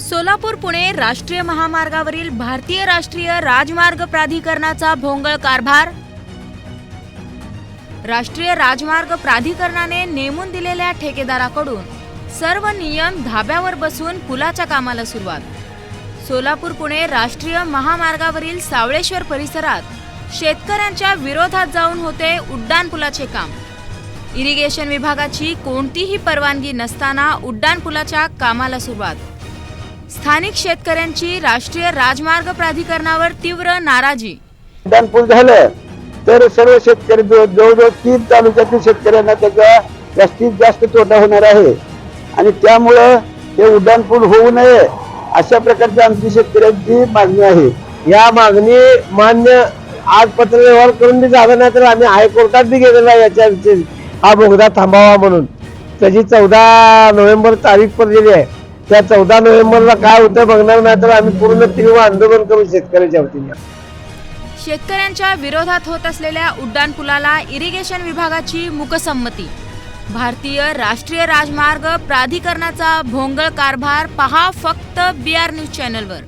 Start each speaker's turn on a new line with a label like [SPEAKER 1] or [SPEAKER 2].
[SPEAKER 1] सोलापूर पुणे राष्ट्रीय महामार्गावरील भारतीय राष्ट्रीय राजमार्ग प्राधिकरणाचा भोंगळ कारभार. राष्ट्रीय राजमार्ग प्राधिकरणाने नेमून दिलेल्या ठेकेदाराकडून सर्व नियम धाब्यावर बसून पुलाच्या कामाला सुरुवात. सोलापूर पुणे राष्ट्रीय महामार्गावरील सावळेश्वर परिसरात शेतकऱ्यांच्या विरोधात जाऊन होते उड्डाणपुलाचे काम. इरिगेशन विभागाची कोणतीही परवानगी नसताना उड्डाणपुलाच्या कामाला सुरुवात. स्थानिक शेतकऱ्यांची राष्ट्रीय राजमार्ग प्राधिकरणावर तीव्र नाराजी.
[SPEAKER 2] उड्डाणपूल झालं तर सर्व शेतकरी जवळ- जवळजवळ तीन तालुक्यातील शेतकऱ्यांना त्याचा जास्तीत जास्त तोटा होणार आहे. आणि त्यामुळं हे उड्डाणपूल होऊ नये अशा प्रकारची आमची शेतकऱ्यांची मागणी आहे.
[SPEAKER 3] या मागणी मान्य आज पत्र व्यवहार करून बी झालं नाही तर आम्ही हायकोर्टात बी गेलेलो आहे याच्या हा बोगदा थांबावा म्हणून. त्याची चौदा नोव्हेंबर तारीख पडलेली आहे. त्या चौदा नोव्हेंबरला काय होतं बघणार नाही तर आम्ही पूर्ण तीव्र आंदोलन करू शेतकऱ्याच्या वतीने.
[SPEAKER 1] शेतकऱ्यांच्या विरोधात होत असलेल्या उड्डाणपुलाला इरिगेशन विभागाची मुकसंमती. भारतीय राष्ट्रीय राजमार्ग प्राधिकरणाचा भोंगळ कारभार पहा फक्त बी आर न्यूज चॅनलवर